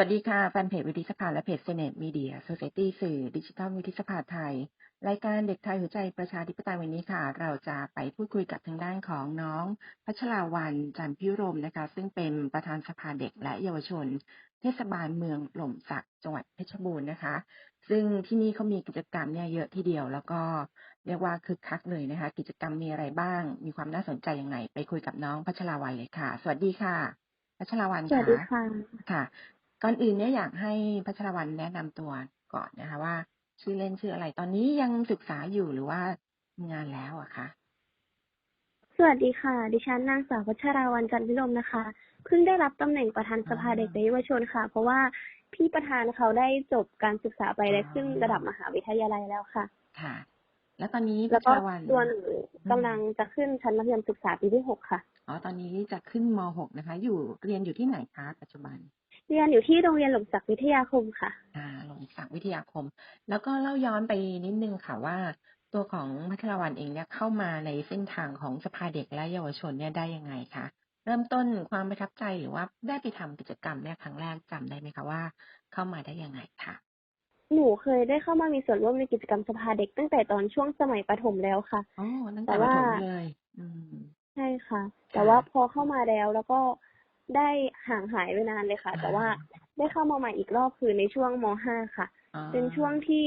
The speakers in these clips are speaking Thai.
วัสดีค่ะ แฟนเพจวิทยสภาและเพจเซเนตมีเดีย s ซ c i e t y สื่อดิจิทัลวิทยสภาไทย รายการเด็กไทยหัวใจประชาธิปไตยวันนี้ค่ะ เราจะไปพูดคุยกับทางด้านของน้อง พัชราวันจันทร์พิรมนะคะ ซึ่งเป็นประธานสภาเด็กและเยาวชน เทศบาลเมืองหล่มสักจังหวัดเพชรบูรณ์นะคะ ซึ่งที่นี่เขามีกิจกรรมเนี่ยเยอะทีเดียว แล้วก็เรียกว่าคึกคักเลยนะคะ กิจกรรมมีอะไรบ้าง มีความน่าสนใจอย่างไรไปคุยกับน้องพัชราวันเลยค่ะ สวัสดีค่ะพัชราวันสวัสดีค่ะค่ะค่ะ ก่อนอื่นเนี่ยอยากให้พัชรวรรณแนะนำตัวก่อนนะคะ ว่า ชื่อเล่นชื่ออะไร ตอนนี้ยังศึกษาอยู่หรือว่าทำงานแล้วอะคะสวัสดีค่ะ ดิฉันนางสาวพัชราวันจันทร์พิรมนะคะเพิ่งได้รับตำแหน่งประธานสภาเด็กและเยาวชนค่ะ เพราะว่าพี่ประธานเขาได้จบการศึกษาไปและขึ้นระดับมหาวิทยาลัยแล้วค่ะ ค่ะ แล้วตอนนี้พัแล้วชก็รวรรณตัวหนูกำลังจะขึ้นชั้นมัธยมศึกษาปีที่หกค่ะอ๋อตอนนี้จะขึ้นม .6 นะคะ อยู่เรียนอยู่ที่ไหนคะปัจจุบัน เรียนอยู่ที่โรงเรียนหล่มสักวิทยาคมค่ะ อ่าหลงศักดิ์วิทยาคม แล้วก็เล่าย้อนไปนิดนึงค่ะว่า ตัวของพัชรวรรณเองเนี่ยเข้ามาในเส้นทางของสภาเด็กและเยาวชนเนี่ยได้ยังไงคะเริ่มต้นความประทับใจหรือว่าได้ไปทำกิจกรรมเนี่ยครั้งแรกจำได้ไหมคะว่า เข้ามาได้ยังไงค่ะ หนูเคยได้เข้ามามีส่วนร่วมในกิจกรรมสภาเด็กตั้งแต่ตอนช่วงสมัยประถมแล้วค่ะอ๋อตั้งแต่แต่ประว่าถมเลย อืมใช่ค่ะค่ะ แต่ว่าพอเข้ามาแล้วแล้วก็ ได้ห่างหายไปนานเลยค่ะ แต่ว่าได้เข้ามาใหม่อีกรอบคือในช่วงม .5 ค่ะอ๋อเป็นช่วงที่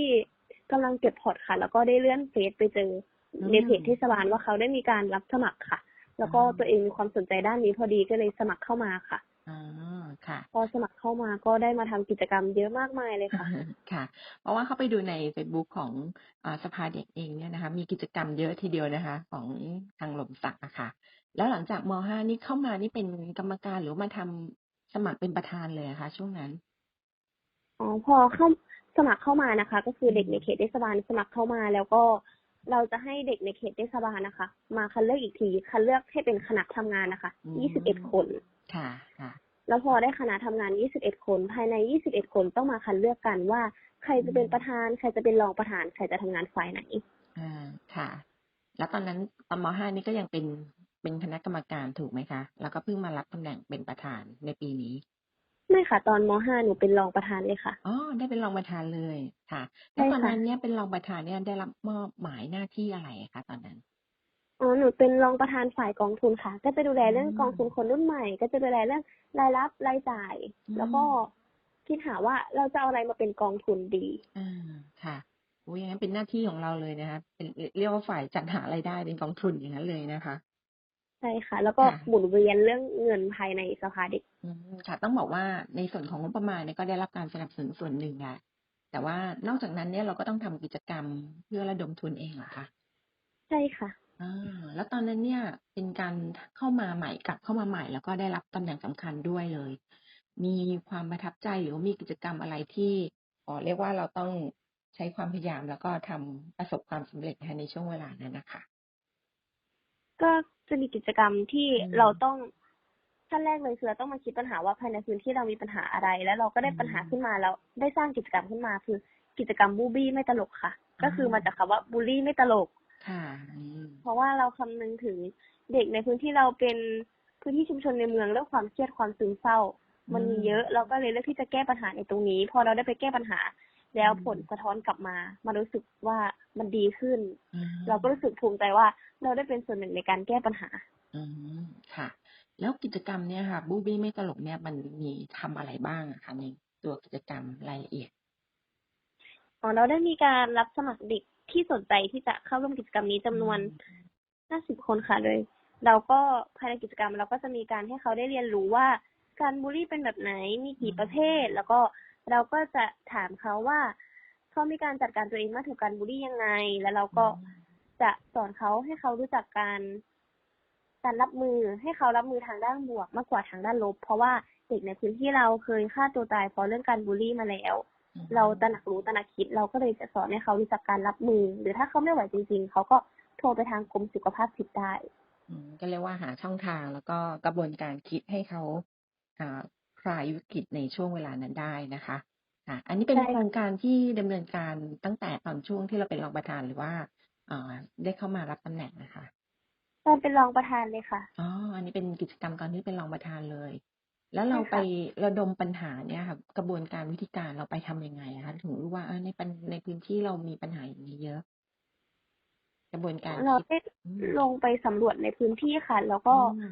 กำลังเก็บพอร์ตค่ะ แล้วก็ได้เลื่อนเฟซไปเจออมในเพจเทศบาลว่าเขาได้มีการรับสมัครค่ะ แล้วก็อ่าตัวเองมีความสนใจด้านนี้พอดีก็เลยสมัครเข้ามาค่ะอ๋อค่ะ พอสมัครเข้ามาก็ได้มาทำกิจกรรมเยอะมากมายเลยค่ะ ค่ะ เพราะว่าเข้าไปดูใน Facebook ของอาสภาเด็กเองเนี่ยนะคะ มีกิจกรรมเยอะทีเดียวนะคะ ของทางหล่มสักอะค่ะ แล้วหลังจากม .5 นี่เข้ามานี่เป็นกรรมการหรือว่ามาทำสมัครเป็นประธานเลยอะคะช่วงนั้นอ๋อพอเข้าสมัครเข้ามานะคะ ก็คือเด็กในเขตเทศบาลสมัครเข้ามา แล้วก็เราจะให้เด็กในเขตเทศบาลนะคะ มาคัดเลือกอีกทีคัดเลือกให้เป็นคณะทำงานนะคะอืม21คนค่ะค่ะ แล้วพอได้คณะทำงาน21คน ภายใน21คนต้องมาคัดเลือกกันว่า ใครจะเป็นประธาน ใครจะเป็นรองประธาน ใครจะทำงานฝ่ายไหนอ่าค่ะ แล้วตอนนั้นตอนม .5 นี่ก็ยังเป็น เป็นคณะกรรมการถูกไหมคะ แล้วก็เพิ่งมารับตำแหน่งเป็นประธานในปีนี้ ไม่ค่ะ ตอนม .5 หนูเป็นรองประธานเลยค่ะอ๋อได้เป็นรองประธานเลยค่ะใช่แล้วตอนค่ะนั้นเนี่ยเป็นรองประธานเนี่ยได้รับมอบหมายหน้าที่อะไรคะตอนนั้นอ๋อหนูเป็นรองประธานฝ่ายกองทุนค่ะ ก็จะดูแลเรื่องอืมกองทุนคนรุ่นใหม่ ก็จะดูแลเรื่องรายรับรายจ่ายอืมแล้วก็คิดหาว่าเราจะเอาอะไรมาเป็นกองทุนดีอ่าค่ะโอ้ยอย่างนั้นเป็นหน้าที่ของเราเลยนะคะเป็นเรียกว่าฝ่ายจัดหารายได้เป็นกองทุนอย่างนั้นเลยนะคะ ใช่ค่ะ แล้วก็ค่ะหมุนเวียนเรื่องเงินภายในสภาเด็กอืมค่ะต้องบอกว่าในส่วนของงบประมาณเนี่ยก็ได้รับการสนับสนุนส่วนหนึ่งแหละแต่ว่านอกจากนั้นเนี่ยเราก็ต้องทำกิจกรรมเพื่อระดมทุนเองเหรอคะใช่ค่ะอ่าแล้วตอนนั้นเนี่ยเป็นการเข้ามาใหม่กลับเข้ามาใหม่ แล้วก็ได้รับตำแหน่งสำคัญด้วยเลย มีความประทับใจหรือว่ามีกิจกรรมอะไรที่อ๋อเรียกว่าเราต้องใช้ความพยายามแล้วก็ทำประสบความสำเร็จนะคะในช่วงเวลานั้นนะคะ ก็จะมีกิจกรรมที่อืมเราต้องขั้นแรกเลยคือเราต้องมาคิดปัญหาว่าภายในพื้นที่เรามีปัญหาอะไร แล้วเราก็ได้อืมปัญหาขึ้นมาแล้วได้สร้างกิจกรรมขึ้นมา คือกิจกรรมบูบี้ไม่ตลกค่ะ ก็คือมาจากคำว่าบูลลี่ไม่ตลกค่ะอืมเพราะว่าเราคำนึงถึงเด็กในพื้นที่เราเป็นพื้นที่ชุมชนในเมืองเรื่องความเครียดความซึมเศร้า มันมีเยอะเราก็เลยเลือกที่จะแก้ปัญหาในตรงนี้ พอเราได้ไปแก้ปัญหา แล้วผลสะท้อนกลับมามารู้สึกว่ามันดีขึ้นอืมเราก็รู้สึกภูมิใจว่าเราได้เป็นส่วนหนึ่งในการแก้ปัญหา อืมค่ะ แล้วกิจกรรมเนี่ยค่ะ บูบี้ไม่ตลกเนี่ยมันมีทำอะไรบ้างอะคะในตัวกิจกรรมรายละเอียดอ๋อเราได้มีการรับสมัครเด็กที่สนใจที่จะเข้าร่วมกิจกรรมนี้จำนวน50คนค่ะโดยเราก็ภายในกิจกรรมเราก็จะมีการให้เขาได้เรียนรู้ว่าการบูลลี่เป็นแบบไหน มีกี่ประเภท แล้วก็ เราก็จะถามเขาว่าเขามีการจัดการตัวเองเมื่อถูกการบูลลี่ยังไง แล้วเราก็จะสอนเขาให้เขารู้จักการการรับมือให้เขารับมือทางด้านบวกมากกว่าทางด้านลบ เพราะว่าเด็กในพื้นที่เราเคยฆ่าตัวตายเพราะเรื่องการบูลลี่มาแล้วอืมเราตระหนักรู้ตระหนักคิด เราก็เลยจะสอนให้เขารู้จักการรับมือ หรือถ้าเขาไม่ไหวจริง ๆ เขาก็โทรไปทางกรมสุขภาพจิตได้อืมก็เรียกว่าหาช่องทางแล้วก็กระบวนการคิดให้เขาอ่าค ลายวิกฤตในช่วงเวลานั้นได้นะคะค่ะอันนี้เป็นใช่โครงการที่ดำเนินการตั้งแต่ตอนช่วงที่เราเป็นรองประธานหรือว่าอ่าได้เข้ามารับตำแหน่งนะคะตอนเป็นรองประธานเลยค่ะอ๋ออันนี้เป็นกิจกรรมตอนที่เป็นรองประธานเลย แล้วเราใช่ค่ะไประดมปัญหาเนี่ยค่ะ กระบวนการวิธีการเราไปทำยังไงอะคะถึงรู้ว่าเออในปัญในพื้นที่เรามีปัญหาอย่างนี้เยอะ กระบวนการเราคิดได้อืมลงไปสำรวจในพื้นที่ค่ะ แล้วก็อืม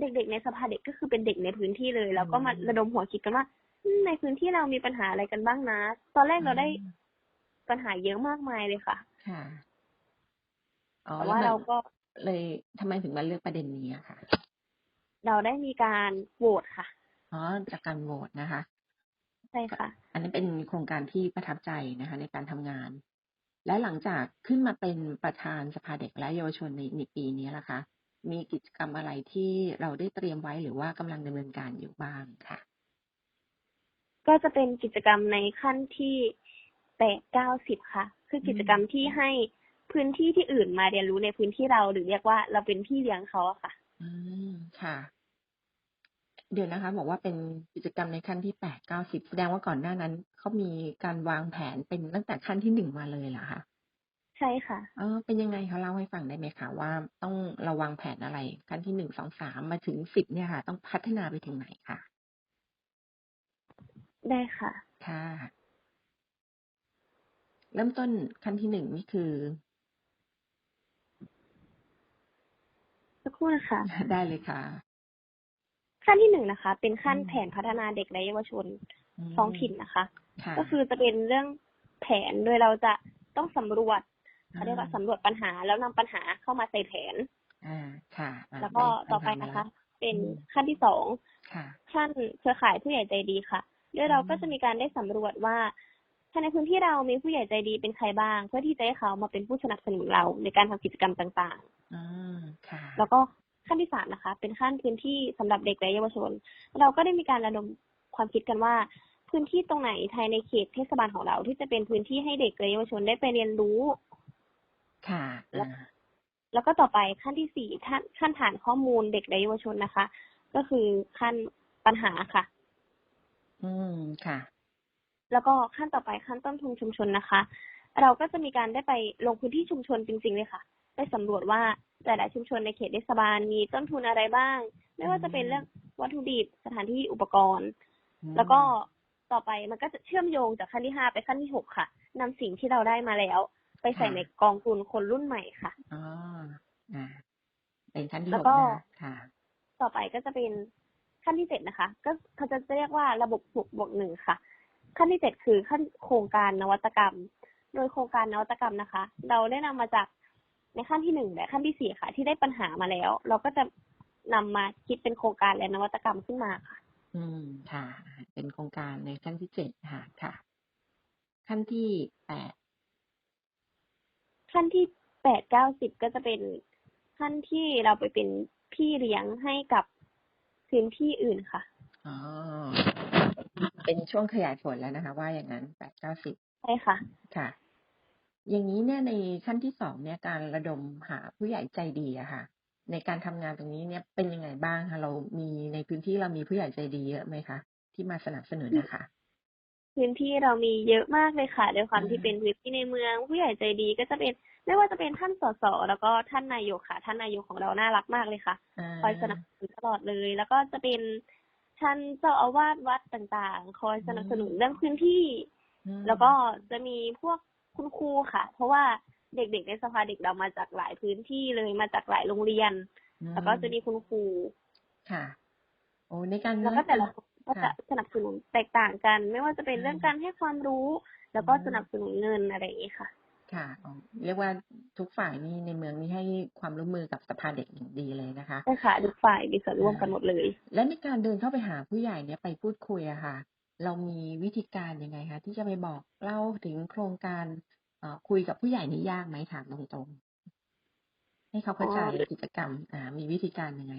เด็กๆในสภาเด็กก็คือเป็นเด็กในพื้นที่เลย แล้วก็มาอืมระดมหัวคิดกันว่าอืมในพื้นที่เรามีปัญหาอะไรกันบ้างนะ ตอนแรกเราได้อืมปัญหาเยอะมากมายเลยค่ะ ค่ะอ๋อแต่แล้วว่ามันเราก็เลยทำไมถึงมาเลือกประเด็นนี้อะค่ะ เราได้มีการโหวตค่ะ อ๋อ จากการโหวตนะคะ ใช่ค่ะ อันนี้เป็นโครงการที่ประทับใจนะคะ ในการทำงาน และหลังจากขึ้นมาเป็นประธานสภาเด็กและเยาวชนในในปีนี้ล่ะคะ มีกิจกรรมอะไรที่เราได้เตรียมไว้หรือว่ากำลังดำเนินการอยู่บ้างค่ะ ก็จะเป็นกิจกรรมในขั้นที่แปดเก้าสิบค่ะ คือกิจกรรมที่ให้พื้นที่ที่อื่นมาเรียนรู้ในพื้นที่เราหรือเรียกว่าเราเป็นพี่เลี้ยงเขาอะค่ะ อืมค่ะ เดี๋ยวนะคะ บอกว่าเป็นกิจกรรมในขั้นที่แปดเก้าสิบแสดงว่าก่อนหน้านั้นเขามีการวางแผนเป็นตั้งแต่ขั้นที่หนึ่งมาเลยเหรอคะ ใช่ค่ะ เออ เป็นยังไงเขาเล่าให้ฟังได้ไหมคะว่าต้องเราวางแผนอะไรขั้นที่หนึ่งสองสามมาถึงสิบเนี่ยค่ะ ต้องพัฒนาไปถึงไหนค่ะได้ค่ะ ค่ะ เริ่มต้นขั้นที่หนึ่งนี่คือสักครู่นะคะ ได้เลยค่ะ ขั้นที่หนึ่งนะคะ เป็นขั้นอืมแผนพัฒนาเด็กและเยาวชนมท้องถิ่นนะคะค่ะก็คือจะเป็นเรื่องแผนโดยเราจะต้องสำรวจ เขาเรียกว่าสำรวจปัญหาแล้วนำปัญหาเข้ามาใส่แผนอ่าค่ะอ่าแล้วก็ได้ต่อไปคำถามมานะคะแล้วเป็นอืมขั้นที่สองค่ะขั้นเครือข่ายผู้ใหญ่ใจดีค่ะโดยเราอืมก็จะมีการได้สำรวจว่าภายในพื้นที่เรามีผู้ใหญ่ใจดีเป็นใครบ้าง เพื่อที่จะให้เขามาเป็นผู้สนับสนุนเราในการทำกิจกรรมต่างอืมค่ะๆแล้วก็ขั้นที่สามนะคะ เป็นขั้นพื้นที่สำหรับเด็กและเยาวชน เราก็ได้มีการระดมความคิดกันว่า พื้นที่ตรงไหนภายในเขตเทศบาลของเรา ที่จะเป็นพื้นที่ให้เด็กและเยาวชนได้ไปเรียนรู้ ค่ะแล้วอ่าแล้วก็ต่อไปขั้นที่สี่ขั้นขั้นฐานข้อมูลเด็กและเยาวชนนะคะ ก็คือขั้นปัญหาค่ะ อืมค่ะ แล้วก็ขั้นต่อไปขั้นต้นทุนชุมชนนะคะ เราก็จะมีการได้ไปลงพื้นที่ชุมชนจริง ๆ เลยค่ะ ไปสำรวจว่าแต่ละชุมชนในเขตเทศบาลมีต้นทุนอะไรบ้าง ไม่ว่าจะเป็นเรื่องวัตถุดิบสถานที่อุปกรณ์อืมแล้วก็ต่อไปมันก็จะเชื่อมโยงจากขั้นที่ห้าไปขั้นที่หกค่ะนำสิ่งที่เราได้มาแล้ว ไปใส่ในกองทุนคนรุ่นใหม่ค่ะอ๋ออ่าเป็นขั้นที่แล้หวกก็นะค่ะ ต่อไปก็จะเป็นขั้นที่เจ็ดนะคะ ก็เขาจะเรียกว่าระบบบวกบวกหนึ่งค่ะ ขั้นที่เจ็ดคือขั้นโครงการนวัตกรรม โดยโครงการนวัตกรรมนะคะ เราได้นำมาจากในขั้นที่หนึ่งและขั้นที่สี่ค่ะ ที่ได้ปัญหามาแล้ว เราก็จะนำมาคิดเป็นโครงการและนวัตกรรมขึ้นมาค่ะ อืมค่ะ เป็นโครงการในขั้นที่เจ็ดค่ะค่ะ ขั้นที่แปด ขั้นที่แปดเก้าสิบก็จะเป็นขั้นที่เราไปเป็นพี่เลี้ยงให้กับพื้นที่อื่นค่ะอ๋อเป็นช่วงขยายผลแล้วนะคะ ว่าอย่างนั้นแปดเก้าสิบใช่ค่ะ ค่ะ อย่างนี้เนี่ยในขั้นที่สองเนี่ยการระดมหาผู้ใหญ่ใจดีอะค่ะ ในการทำงานตรงนี้เนี่ยเป็นยังไงบ้างคะเรามีในพื้นที่เรามีผู้ใหญ่ใจดีเยอะไหมคะที่มาสนับสนุนนะคะ พื้นที่เรามีเยอะมากเลยค่ะด้วยความอืมที่เป็นพื้นที่ในเมือง ผู้ใหญ่ใจดีก็จะเป็นไม่ว่าจะเป็นท่านสสแล้วก็ท่านนายกค่ะ ท่านนายกของเราน่ารักมากเลยค่ะอ่าคอยสนับสนุนตลอดเลย แล้วก็จะเป็นท่านเจ้าอาวาสวัดต่างๆ คอยสนับสนุนเรื่องพื้นที่อืมแล้วก็จะมีพวกคุณครูค่ะ เพราะว่าเด็กๆในสภาเด็กเรามาจากหลายพื้นที่เลยมาจากหลายโรงเรียนอืมแล้วก็จะมีคุณครูค่ะ โอ้ในการแล้วก็แต่ละคน ก็จะค่ะสนับสนุนแตกต่างกัน ไม่ว่าจะเป็นอืมเรื่องการให้ความรู้ แล้วก็อืมสนับสนุนเงินอะไรอย่างนี้ค่ะ ค่ะอ๋อเรียกว่าทุกฝ่ายนี่ในเมืองนี่ให้ความร่วมมือกับสภาเด็กอย่างดีเลยนะคะใช่ค่ะทุกฝ่ายมีส่วนร่วมกันหมดเลย และในการเดินเข้าไปหาผู้ใหญ่เนี่ยไปพูดคุยอะค่ะ เรามีวิธีการยังไงคะที่จะไปบอกเล่าถึงโครงการเอ่อคุยกับผู้ใหญ่นี่ยากไหมถามตรงๆให้เขาเข้าใจอ๋อกิจกรรมอ่ามีวิธีการยังไง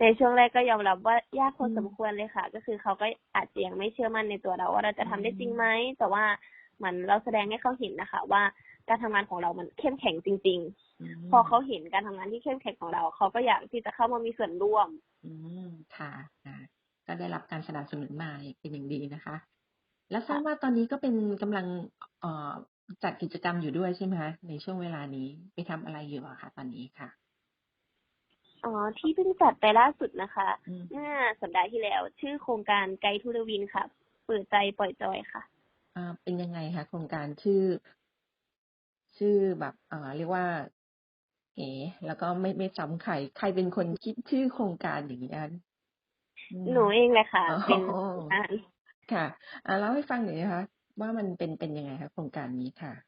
ในช่วงแรกก็ยอมรับว่ายากพออมสมควรเลยค่ะ ก็คือเขาก็อาจจะยังไม่เชื่อมั่นในตัวเราว่าเราจะทำได้จริงไหมแต่ว่าเหมือนเราแสดงให้เขาเห็นนะคะ ว่าการทำงานของเรามันเข้มแข็งจริงมๆพอเขาเห็นการทำงานที่เข้มแข็งของเรา เขาก็อยากที่จะเข้ามามีส่วนร่วม อืมค่ะอ่าก็ได้รับการสนับสนุนมาเป็นอย่างดีนะคะ แล้วทราบว่าตอนนี้ก็เป็นกำลังเอ่อจัดกิจกรรมอยู่ด้วยใช่ไหมคะในช่วงเวลานี้ไปทำอะไรอยู่อะคะตอนนี้ค่ะ อ๋อที่เพิ่งจัดไปล่าสุดนะคะ อืม เมื่อสัปดาห์ที่แล้ว ชื่อโครงการไกด์ทูเดวินค่ะ เปิดใจปล่อยจอยค่ะ อ่าเป็นยังไงคะโครงการชื่อ ชื่อแบบเอ่อเรียกว่าเอ๋แล้วก็ไม่ไม่ซ้ำใครใครเป็นคนคิดชื่อโครงการอย่างนี้อันอืม หนูเองเลยค่ะ อ๋อ เป็นอ่านค่ะอ่าเล่าให้ฟังหน่อยนะคะว่ามันเป็นเป็นยังไงคะโครงการนี้ค่ะโ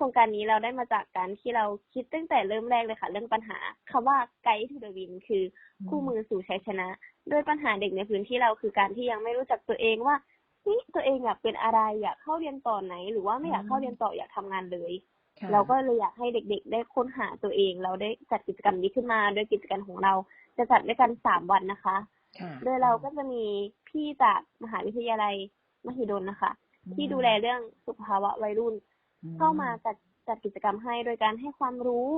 ครงการนี้เราได้มาจากการที่เราคิดตั้งแต่เริ่มแรกเลยค่ะ เรื่องปัญหาคำว่าไกด์ทูเดวินคือคู่มือสู่ชัยชนะ ด้วยปัญหาเด็กในพื้นที่เราคือการที่ยังไม่รู้จักตัวเองว่านี่ตัวเองอยากเป็นอะไรอยากเข้าเรียนต่อไหน หรือว่าไม่อยากเข้าเรียนต่ออยากทำงานเลยค่ะเราก็เลยอยากให้เด็กๆ ได้ค้นหาตัวเอง เราได้จัดกิจกรรมนี้ขึ้นมาโดยกิจกรรมของเราจะจัดด้วยกันสามวันนะคะค่ะโดยเราก็จะมีพี่จากมหาวิทยาลัยมหิดลนะคะ ที่ดูแลเรื่องสุขภาวะวัยรุ่นอื เข้ามาจัดจัดกิจกรรมให้ โดยการให้ความรู้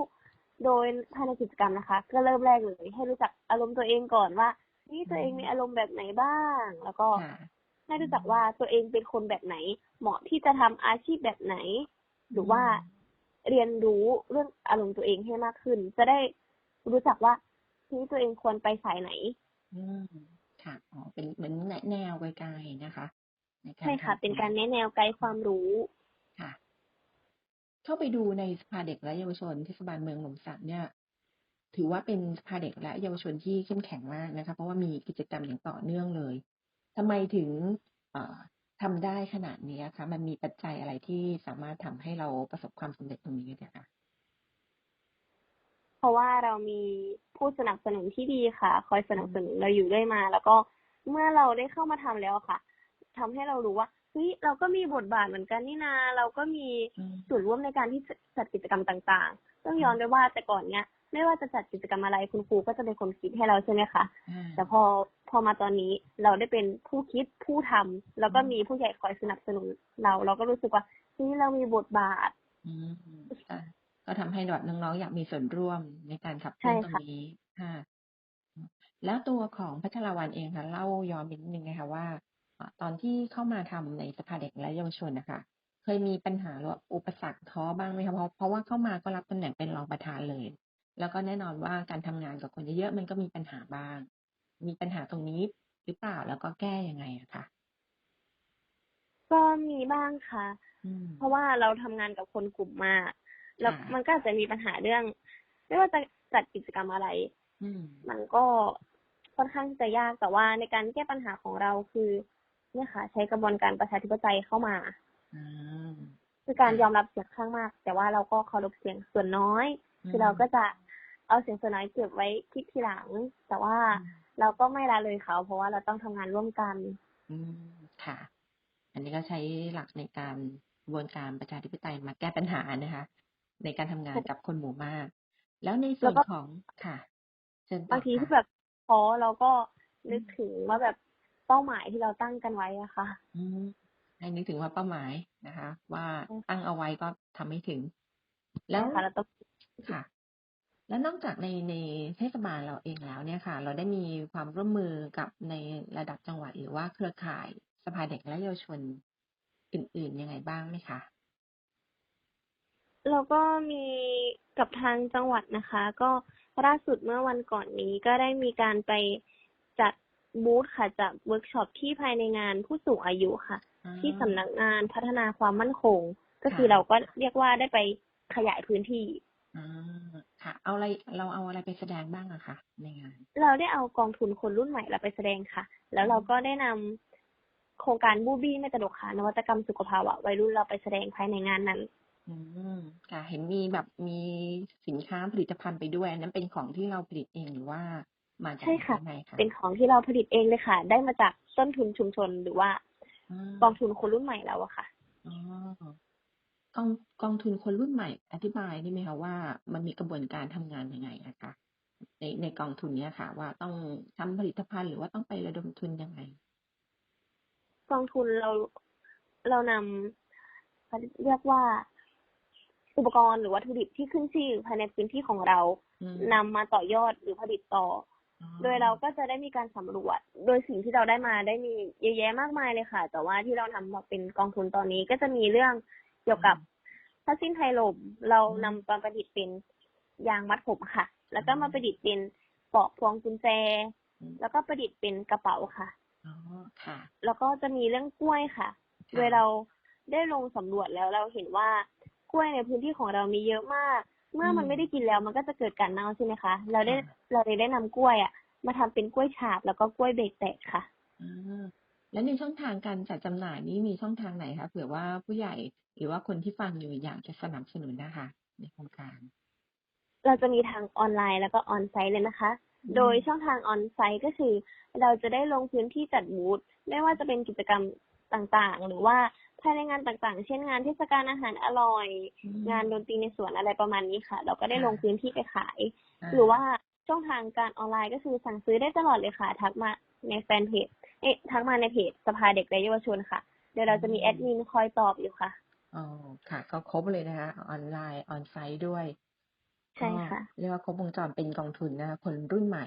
โดยภายในกิจกรรมนะคะ ก็เริ่มแรกเลย ให้รู้จักอารมณ์ตัวเองก่อนว่า นี่ตัวเองมีอารมณ์แบบไหนบ้าง แล้วก็ค่ะให้รู้จักว่าตัวเองเป็นคนแบบไหน เหมาะที่จะทำอาชีพแบบไหน หรือว่าเรียนรู้เรื่องอารมณ์ตัวเองให้มากขึ้น จะได้รู้จักว่านี่ตัวเองควรไปสายไหน อืมค่ะ อ๋อ เป็นเหมือนแนวไกลๆนะคะในการใช่ค่ะทำเป็นการแนะแนวไกด์ความรู้ค่ะ เข้าไปดูในสภาเด็กและเยาวชนเทศบาลเมืองหล่มสักเนี่ยถือว่าเป็นสภาเด็กและเยาวชนที่เข้มแข็งมากนะคะ เพราะว่ามีกิจกรรมอย่างต่อเนื่องเลยทำไมถึงเอ่อทำได้ขนาดนี้คะมันมีปัจจัยอะไรที่สามารถทำให้เราประสบความสำเร็จตรงนี้เนี่ยคะเพราะว่าเรามีผู้สนับสนุนที่ดีค่ะ คอยสนับสนุนเราอยู่ด้วยมา แล้วก็เมื่อเราได้เข้ามาทำแล้วค่ะทำให้เรารู้ว่า เฮ้ยเราก็มีบทบาทเหมือนกันนี่นา เราก็มีอืมส่วนร่วมในการที่จะจัดกิจกรรมต่าง ๆ ต้องย้อนไปว่าแต่ก่อนเนี้ยไม่ว่าจะจัดกิจกรรมอะไรคุณครูก็จะเป็นคนคิดให้เราใช่ไหมคะอ่าแต่พอพอมาตอนนี้เราได้เป็นผู้คิดผู้ทำแล้วก็มีผู้ใหญ่คอยสนับสนุนเรา เราก็รู้สึกว่านี่เรามีบทบาทอืมค่ะก็ทำให้แบบน้องๆอยากมีส่วนร่วมในการขับเคลื่อนตรงใช่ค่ะนี้ค่ะ แล้วตัวของพัชรวันเองค่ะเล่าย้อนไปนิดนึงนะคะว่าอ่า ตอนที่เข้ามาทำในสภาเด็กและเยาวชนนะคะ เคยมีปัญหาหรือว่าอุปสรรคท้อบ้างไหมคะเพราะเพราะว่าเข้ามาก็รับตำแหน่งเป็นรองประธานเลย แล้วก็แน่นอนว่าการทำงานกับคนเยอะๆมันก็มีปัญหาบ้าง มีปัญหาตรงนี้หรือเปล่าแล้วก็แก้ยังไงอะคะก็มีบ้างค่ะอืมเพราะว่าเราทำงานกับคนกลุ่มมาก แล้วค่ะมันก็อาจจะมีปัญหาเรื่อง ไม่ว่าจะจัดกิจกรรมอะไรอืมมันก็ค่อนข้างที่จะยากแต่ว่าในการแก้ปัญหาของเราคือ เนี่ยค่ะ ใช้กระบวนการประชาธิปไตยเข้ามาอ่าคือการยอมรับเสียงข้างมาก แต่ว่าเราก็เคารพเสียงส่วนน้อย คือเราก็จะเอาเสียงส่วนน้อยเก็บไว้คิดทีหลัง แต่ว่าเราก็ไม่ละเลยเขา เพราะว่าเราต้องทำงานร่วมกัน อืมค่ะ อันนี้ก็ใช้หลักในการกระบวนการประชาธิปไตยมาแก้ปัญหานะคะ ในการทำงานกับคนหมู่มาก แล้วในส่วนแล้วก็ของค่ะเชิญต่บางทีค่ะที่แบบท้อเราก็นึกถึงว่าแบบเป้าหมายที่เราตั้งกันไว้อะค่ะอืมให้นึกถึงว่าเป้าหมายนะคะ ว่าใช่ค่ะตั้งเอาไว้ก็ทำไม่ถึง แล้วค่ะเราต้องค่ะ แล้วนอกจากในในเทศบาลเราเองแล้วเนี่ยค่ะ เราได้มีความร่วมมือกับในระดับจังหวัดหรือว่าเครือข่ายสภาเด็กและเยาวชนอื่น ๆ ยังไงบ้างไหมคะเราก็มีกับทางจังหวัดนะคะ ก็ล่าสุดเมื่อวันก่อนนี้ก็ได้มีการไปจัด บูธค่ะจัดเวิร์กช็อปที่ภายในงานผู้สูงอายุค่ะอ่าที่สำนักงานพัฒนาความมั่นคง ก็คือค่ะเราก็เรียกว่าได้ไปขยายพื้นที่อ่าค่ะ เอาอะไรเราเอาอะไรไปแสดงบ้างอะคะในงานเราได้เอากองทุนคนรุ่นใหม่เราไปแสดงค่ะ แล้วเราก็ได้นำโครงการบูบี้ไม่ตลกค่ะนวัตกรรมสุขภาวะวัยรุ่นเราไปแสดงภายในงานนั้น อืมค่ะ เห็นมีแบบมีสินค้าผลิตภัณฑ์ไปด้วยอันนั้นเป็นของที่เราผลิตเองหรือว่า มาจากใช่ค่ะที่ไหนคะเป็นของที่เราผลิตเองเลยค่ะ ได้มาจากต้นทุนชุมชนหรือว่าอ่ากองทุนคนรุ่นใหม่เราอะค่ะอ๋อกองกองทุนคนรุ่นใหม่ อธิบายได้ไหมคะว่า มันมีกระบวนการทำงานยังไงอะคะในในกองทุนเนี้ยค่ะ ว่าต้องทำผลิตภัณฑ์หรือว่าต้องไประดมทุนยังไง กองทุนเราเรานำเขาเรียกว่าอุปกรณ์หรือวัตถุดิบที่ขึ้นชื่อภายในพื้นที่ของเราอืมนำมาต่อยอดหรือผลิตต่ออ๋อ โดยเราก็จะได้มีการสำรวจ โดยสิ่งที่เราได้มาได้มีเยอะแยะมากมายเลยค่ะ แต่ว่าที่เรานำมาเป็นกองทุนตอนนี้ก็จะมีเรื่องเกี่ยวกับผ้าสิ้นไทยลมเรานำมาประดิษฐ์เป็นยางมัดผมค่ะ แล้วก็มาประดิษฐ์เป็นปลอกพวงกุญแจอืมแล้วก็ประดิษฐ์เป็นกระเป๋าค่ะอ๋อค่ะ แล้วก็จะมีเรื่องกล้วยค่ะค่ะ โดยเราได้ลงสำรวจแล้วเราเห็นว่ากล้วยในพื้นที่ของเรามีเยอะมาก เมื่อมันไม่ได้กินแล้วมันก็จะเกิดการเน่าใช่ไหมคะ เราได้เราเลยได้นำกล้วยอะ มาทำเป็นกล้วยฉาบแล้วก็กล้วยเบรกแตกค่ะอ่าแล้วในช่องทางการจัดจำหน่ายนี้มีช่องทางไหนคะเผื่อว่าผู้ใหญ่หรือว่าคนที่ฟังอยู่อยากจะสนับสนุนนะคะ ในโครงการ เราจะมีทางออนไลน์แล้วก็ออนไซต์เลยนะคะอืมโดยช่องทางออนไซต์ก็คือ เราจะได้ลงพื้นที่จัดบูธไม่ว่าจะเป็นกิจกรรมต่างๆ หรือว่า ภายในงานต่างๆ เช่นงานเทศกาลอาหารอร่อยอืมงานดนตรีในสวนอะไรประมาณนี้ค่ะ เราก็ได้ค่ะลงพื้นที่ไปขายาหรือว่าช่องทางการออนไลน์ก็คือสั่งซื้อได้ตลอดเลยค่ะ ทักมาในแฟนเพจเอ๊ะทักมาในเพจสภาเด็กและเยาวชนค่ะ เดี๋ยวเราจะมีแอดมินคอยตอบอยู่ค่ะอ๋อค่ะ ก็ครบเลยนะคะออนไลน์ออนไซต์ด้วยใช่ค่ะก็เรียกว่าครบวงจรเป็นกองทุนนะคะคนรุ่นใหม่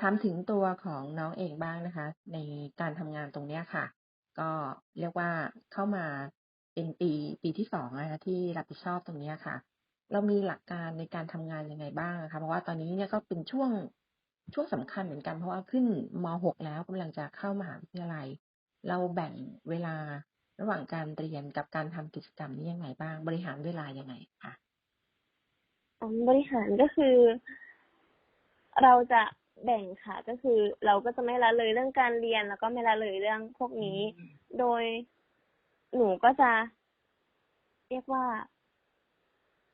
ถามถึงตัวของน้องเองบ้างนะคะ ในการทำงานตรงเนี้ยค่ะ ก็เรียกว่าเข้ามาเป็นปีปีที่สองนะคะที่รับผิดชอบตรงนี้ค่ะ เรามีหลักการในการทำงานยังไงบ้างอะคะเพราะว่าตอนนี้เนี่ยก็เป็นช่วงช่วงสำคัญเหมือนกัน เพราะว่าขึ้นม .6 แล้วกำลังจะเข้ามหาวิทยาลัย เราแบ่งเวลาระหว่างการเรียนกับการทำกิจกรรมนี้ยังไงบ้าง บริหารเวลายังไงคะอืมบริหารก็คือ เราจะ แบ่งค่ะ ก็คือเราก็จะไม่ละเลยเรื่องการเรียนแล้วก็ไม่ละเลยเรื่องพวกนี้ โดยหนูก็จะ เรียกว่า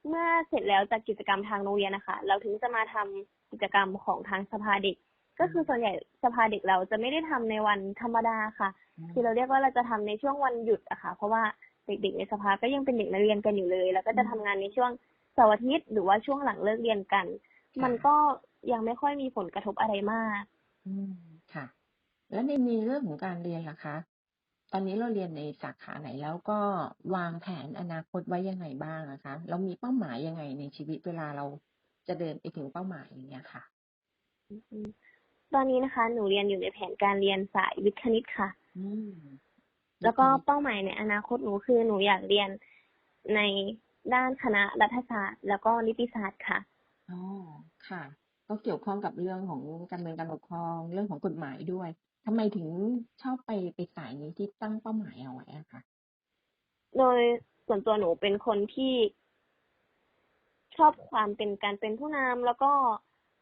เมื่อเสร็จแล้วจากกิจกรรมทางโรงเรียนนะคะ เราถึงจะมาทำกิจกรรมของทางสภาเด็ก ก็คือส่วนใหญ่สภาเด็กเราจะไม่ได้ทำในวันธรรมดาค่ะ คือเราเรียกว่าเราจะทำในช่วงวันหยุดอะค่ะ เพราะว่าเด็กๆในสภาก็ยังเป็นเด็กนักเรียนกันอยู่เลย แล้วก็จะทำงานในช่วงเสาร์อาทิตย์หรือว่าช่วงหลังเลิกเรียนกันค่ะ มันก็ยังไม่ค่อยมีผลกระทบอะไรมาก อืมค่ะ แล้วในในเรื่องของการเรียนล่ะคะ ตอนนี้เราเรียนในสาขาไหนแล้วก็วางแผนอนาคตไว้ยังไงบ้างนะคะ เรามีเป้าหมายยังไงในชีวิตเวลาเราจะเดินไปถึงเป้าหมายอย่างเงี้ยค่ะอืมตอนนี้นะคะ หนูเรียนอยู่ในแผนการเรียนสายวิทย์คณิตค่ะอืมแล้วก็เป้าหมายในอนาคตหนูคือหนูอยากเรียนในด้านคณะรัฐศาสตร์ แล้วก็นิติศาสตร์ค่ะ อ๋อ ค่ะ ก็เกี่ยวข้องกับเรื่องของการเมืองการปกครอง เรื่องของกฎหมายด้วย ทำไมถึงชอบไปไปสายนี้ที่ตั้งเป้าหมายเอาไว้อะคะโดยส่วนตัวหนูเป็นคนที่ชอบความเป็นการเป็นผู้นำแล้วก็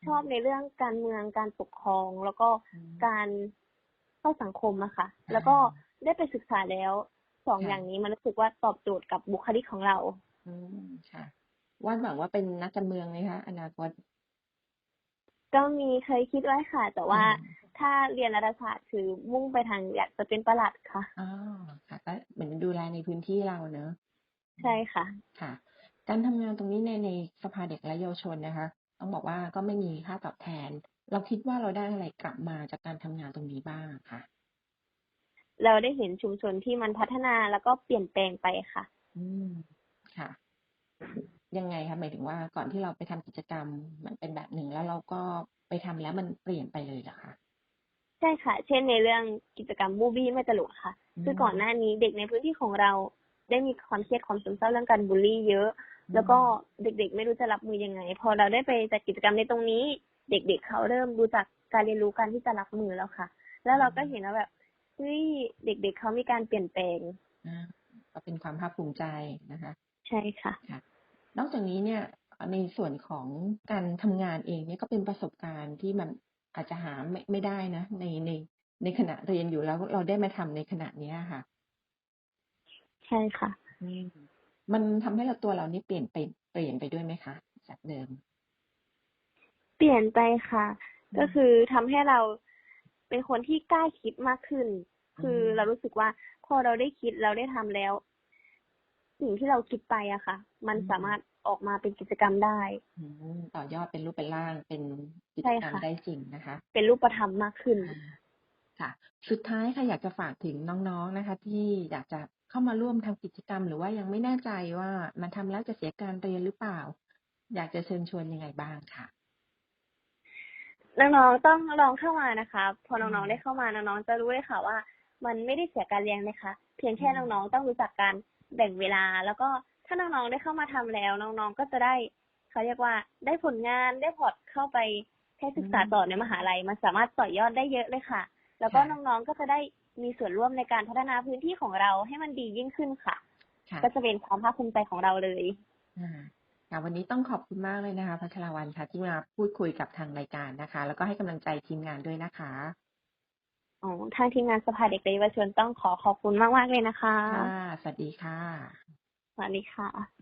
ชอบในเรื่องการเมืองการปกครอง แล้วก็อืมการเข้าสังคมอะค่ะอ่าแล้วก็ได้ไปศึกษาแล้วสองค่ะอย่างนี้มันรู้สึกว่าตอบโจทย์กับบุคลิกของเรา อืมค่ะ วาดหวังว่าเป็นนักการเมืองไหมคะอนาคต ก็มีเคยคิดไว้ค่ะ แต่ว่าอืมถ้าเรียนรัฐศาสตร์คือมุ่งไปทางอยากจะเป็นประหลัดค่ะอ๋อค่ะก็เหมือนดูแลในพื้นที่เราเนอะใช่ค่ะ ค่ะ การทำงานตรงนี้ในในสภาเด็กและเยาวชนนะคะ ต้องบอกว่าก็ไม่มีค่าตอบแทน เราคิดว่าเราได้อะไรกลับมาจากการทำงานตรงนี้บ้างค่ะ เราได้เห็นชุมชนที่มันพัฒนาแล้วก็เปลี่ยนแปลงไปค่ะ อืมค่ะ ยังไงคะหมายถึงว่าก่อนที่เราไปทำกิจกรรมมันเป็นแบบหนึ่งแล้วเราก็ไปทำแล้วมันเปลี่ยนไปเลยเหรอคะใช่ค่ะ เช่นในเรื่องกิจกรรมบูบี้ไม่ตลกค่ะอืมคือก่อนหน้านี้เด็กในพื้นที่ของเราได้มีความเครียดความซึมเศร้าเรื่องการบูลลี่เยอะ แล้วก็เด็กๆ ไม่รู้จะรับมือยังไง พอเราได้ไปจัดกิจกรรมในตรงนี้ เด็กๆเขาเริ่มรู้จักการเรียนรู้การที่จะรับมือแล้วค่ะ แล้วเราก็เห็นว่าแบบเฮ้ยเด็กๆเขามีการเปลี่ยนแปลงอ่าก็เป็นความภาคภูมิใจนะคะ ใช่ค่ะ นอกจากนี้เนี่ยในส่วนของการทำงานเองเนี่ยก็เป็นประสบการณ์ที่มันอาจจะหาไม่ไม่ได้นะ ในในในขณะเรียนอยู่แล้วเราได้มาทำในขณะเนี้ยค่ะ ใช่ค่ะอืมมันทำให้เราตัวเรานี่เปลี่ยนไปเปลี่ยนไปด้วยไหมคะจากเดิม เปลี่ยนไปค่ะอืมก็คือทำให้เราเป็นคนที่กล้าคิดมากขึ้น คือเรารู้สึกว่าพอเราได้คิดเราได้ทำแล้ว สิ่งที่เราคิดไปอะค่ะ มันสามารถออกมาเป็นกิจกรรมได้อืมต่อยอดเป็นรูปเป็นร่างเป็นกิจใช่กรรมค่ะได้จริงนะคะ เป็นรูปธรรมมากขึ้นอ่าค่ะ สุดท้ายค่ะอยากจะฝากถึงน้องๆนะคะ ที่อยากจะเข้ามาร่วมทำกิจกรรม หรือว่ายังไม่แน่ใจว่ามันทำแล้วจะเสียการเรียนหรือเปล่า อยากจะเชิญชวนยังไงบ้างค่ะน้องๆต้องลองเข้ามานะคะ พออืน้องมๆได้เข้ามาน้องๆจะรู้เลยค่ะว่า มันไม่ได้เสียการเรียนเลยค่ะเพียงแค่อืมน้องๆต้องรู้จักการ แบ่งเวลาแล้วก็ถ้าน้องๆได้เข้ามาทำแล้วน้องๆก็จะได้เขาเรียกว่าได้ผลงานได้พอร์ตเข้าไปให้ศึกษาอืมต่อในมหาลัยมันสามารถต่อยอดได้เยอะเลยค่ะ แล้วก็ค่ะน้องๆก็จะได้มีส่วนร่วมในการพัฒนาพื้นที่ของเราให้มันดียิ่งขึ้นค่ะค่ะก็จะเป็นความภาคภูมิใจของเราเลยอ่าค่ะวันนี้ต้องขอบคุณมากเลยนะคะ พัชรวันค่ะที่มาพูดคุยกับทางรายการนะคะ แล้วก็ให้กำลังใจทีมงานด้วยนะคะ อ๋อทางทีมงานสภาเด็กและเยาวชนต้องขอขอบคุณมากๆเลยนะคะ ค่ะ สวัสดีค่ะ สวัสดีค่ะ